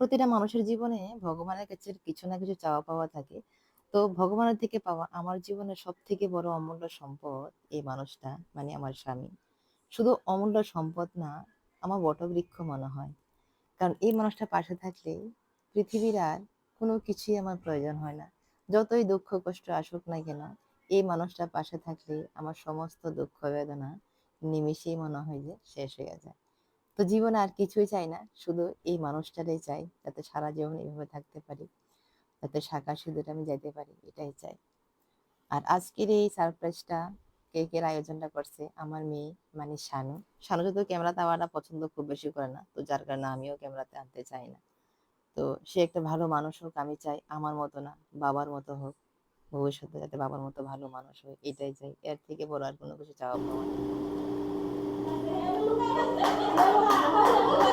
প্রতিটা মানুষের জীবনে ভগবানের কাছে কিছু না কিছু চাওয়া পাওয়া থাকে। তো ভগবানের থেকে পাওয়া আমার জীবনের সবথেকে বড় অমূল্য সম্পদ এই মানুষটা মানে আমার স্বামী। শুধু অমূল্য সম্পদ না, আমার বটবৃক্ষ মনে হয়। কারণ এই মানুষটা পাশে থাকলে পৃথিবীর আর কোনো কিছুই আমার প্রয়োজন হয় না। যতই দুঃখ কষ্ট আসুক না কেন, এই মানুষটা পাশে থাকলে আমার সমস্ত দুঃখ বেদনা নিমেষেই মনে হয় যে শেষ হয়ে যায়। তো জীবনে আর কিছুই চাই না। শুধু এই মানুষটারই চাই যাতে সারা জীবন এইভাবে থাকতে পারি। যাতে শাঁখা সিঁদুরে আমি যাইতে পারি এটাই চাই। আর আজকের এই সারপ্রাইজটা কেকের আয়োজনটা করছে আমার মেয়ে মানে শানু। শানু যেহেতু ক্যামেরাতে আনাটা পছন্দ খুব বেশি করে না। তো যার কারণে আমিও ক্যামেরাতে আনতে চাই না। তো সে একটা ভালো মানুষ হোক আমি চাই আমার মতো না, বাবার মতো হোক। ভবিষ্যতে যাতে বাবার মতো ভালো মানুষ হয় এটাই চাই। এর থেকে বড় আর কোনো কিছু চাওয়া পাওয়া Vamos lá, vamos lá.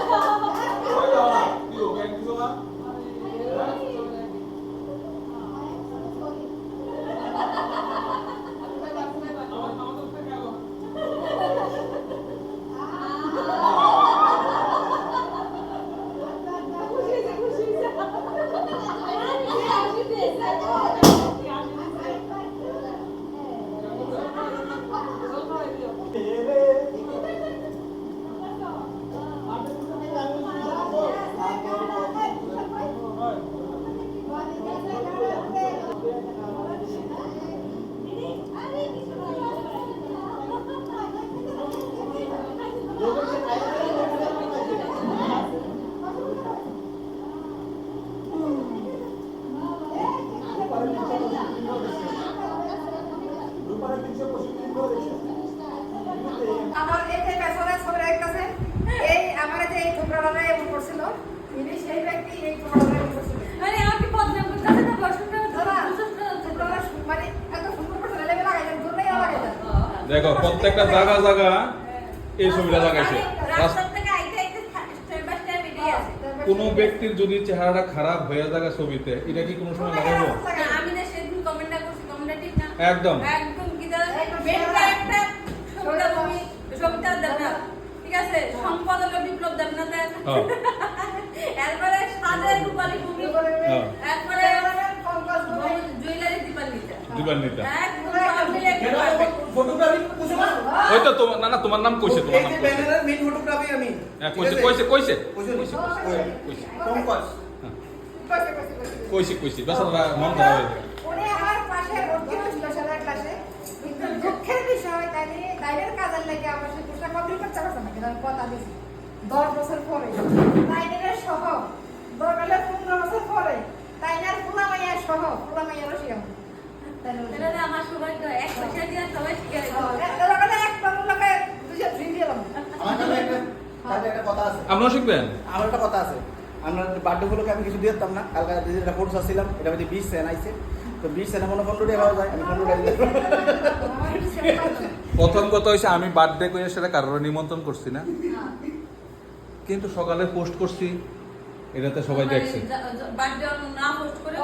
আমার এই যে পেছনে ছবি রাখতেছে এই আমার যে এই টুকরাটা এমন করছিল ইনি সেই ব্যক্তি এই টুকরাটা এমন করছিল। মানে আমাকে বদনাম করতেছে না? বসন্ত দাদা মানে এত সুন্দর করে লেগে লাগাইছেন দূরেই লাগাইছেন দেখো প্রত্যেকটা জায়গা জায়গা এই ছবিটা লাগাইছে থেকে কোনো ব্যক্তির যদি চেহারাটা খারাপ হয়ে যায় ছবিতে এটা কি কোনো সময় লাগাবো না, আমি না সেদিন কমেন্টটা করছি কমেন্টটা ঠিক না একদম। দেবনাথ ঠিক আছে সম্পদ বিপ্লব দেবনাথের হ্যাঁ। এরপরে সাদের রূপালী ভূমি হ্যাঁ এরপরে জুয়েলারি দীপান্বিতা। দিবান্বিতা একদম সব মিলে একটা perfect। ফটোগ্রাফি বুঝো না ওই তো তোমার না না তোমার নাম কইছে তোমার নাম কইছে। ব্যানারের মেইন ফটোগ্রাফি আমি। হ্যাঁ কইছে কইছে কইছে। কইছে কইছে পঙ্কজ কইছে। কইছে। বেচারা মন খারাপ হয়ে যায়। উনি আমার পাশে ভর্তি হয়েছিল সেলাই ক্লাসে। কিন্তু দুঃখের বিষয় তাই তাইদের কাজের লাগে আমার সেই কোর্সটা কমপ্লিট করতে পারছে না কিন্তু আমি কথা দিয়েছি দশ বছর পরে। তাইদের সহ। দরকালে পনেরো বছর পরে। তাইনার ফুলা মাইয়া সহ। ফুলা মাইয়ারও শিখাবো এটা তো আমার সৌভাগ্য এক পয়সা দিয়ে সবাই শিখে দরকালে এক পানুর লোকে দুশো ফ্রি দিলাম আমার কাছে একটা কথা আছে। আপনারা শিখবেন? আমার একটা কথা আছে। আমরা বার্থডে উপলক্ষে আমি কিছু দিয়ে দিতাম না কালকে একটা ফটো আসছিলাম এটা মধ্যে বিশ সেন আইছে। তো বিশ সেনে মনে পনেরো টাকা পাওয়া যায় আমি পনেরো প্রথম কথা হইছে আমি বার্থডে করে সেটা কারোর নিমন্ত্রণ করছি না। কিন্তু সকালে পোস্ট করছি এটাতে সবাই দেখছে। বার্থডে না পোস্ট করে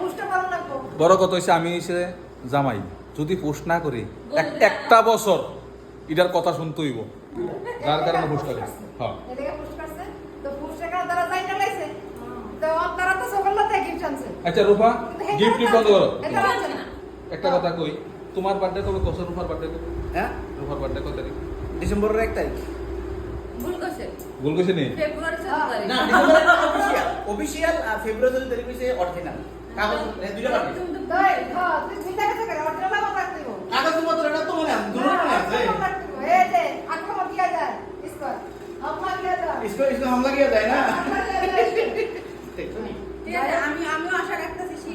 পুষ্ট পালন লাগবো বড় কথা হইছে আমি এসে জামাই। যদি পোস্ট না করি এক- একটা বছর এটার কথা শুনতে হইব। যার কারণে পোস্ট করে হ্যাঁ। আচ্ছা রূপা গিফট বন্ধ করো। একটা কথা কই তোমার বার্থডে কবে কত রূপার বার্থডে কবে? হ্যাঁ? রূপার বার্থডে কত তারিখ? ডিসেম্বরের এক তারিখ। ভুল কইছে ভুল কইছে নি? ফেব্রুয়ারি 14 তারিখ না অফিশিয়াল অফিশিয়াল আর ফেব্রুয়ারি 14 তারিখ হইছে অরিজিনাল কাগজ দুইটা পাবে তুমি তো ना ঠিক আছে আমি আমিও আশা রাখতেছি